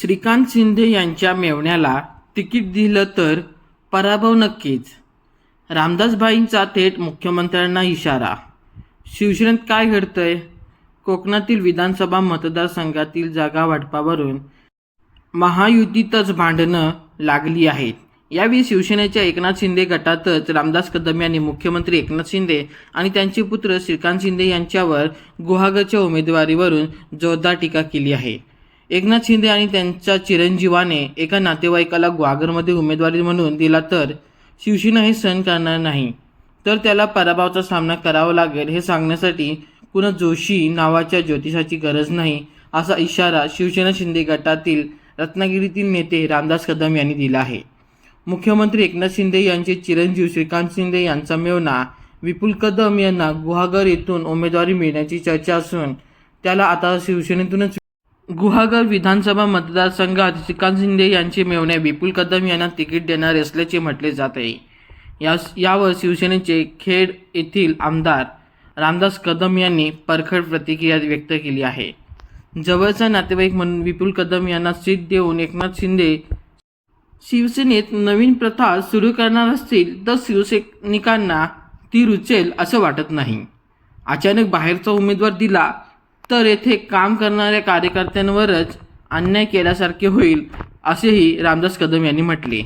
श्रीकांत शिंदे यांच्या मेवण्याला तिकीट दिलं तर पराभव नक्कीच. रामदासभाईंचा थेट मुख्यमंत्र्यांना इशारा. शिवसेनेत काय घडतंय? कोकणातील विधानसभा मतदारसंघातील जागा वाटपावरून महायुतीतच भांडणं लागली आहेत. यावेळी शिवसेनेच्या एकनाथ शिंदे गटातच रामदास कदम यांनी मुख्यमंत्री एकनाथ शिंदे आणि त्यांचे पुत्र श्रीकांत शिंदे यांच्यावर गुहागरच्या उमेदवारीवरून जोरदार टीका केली आहे. एकनाथ शिंदे आणि त्यांच्या चिरंजीवाने एका नातेवाईकाला गुहागरमध्ये उमेदवारी म्हणून दिला तर शिवसेना हे सहन करणार नाही. तर त्याला पराभवाचा सामना करावा लागेल हे सांगण्यासाठी कुणा जोशी नावाच्या ज्योतिषाची गरज नाही असा इशारा शिवसेना शिंदे गटातील रत्नागिरीतील नेते रामदास कदम यांनी दिला आहे. मुख्यमंत्री एकनाथ शिंदे यांचे चिरंजीव श्रीकांत शिंदे यांचा मेवना विपुल कदम यांना गुहागर येथून उमेदवारी मिळण्याची चर्चा असून त्याला आता शिवसेनेतूनच गुहागर विधानसभा मतदारसंघात श्रीकांत शिंदे यांचे मेवणे. विपुल कदम यांना तिकीट देणार असल्याचे म्हटले जात आहे. या यावर शिवसेनेचे खेड येथील आमदार रामदास कदम यांनी परखड प्रतिक्रिया व्यक्त केली आहे. जवळचा नातेवाईक म्हणून विपुल कदम यांना सीट देऊन एकनाथ शिंदे शिवसेनेत नवीन प्रथा सुरू करणार असतील तर शिवसैनिकांना ती रुचेल असं वाटत नाही. अचानक बाहेरचा उमेदवार दिला तर येथे काम करणाऱ्या कार्यकर्त्यांवरच अन्याय केल्यासारखे होईल असेही रामदास कदम यांनी म्हटले.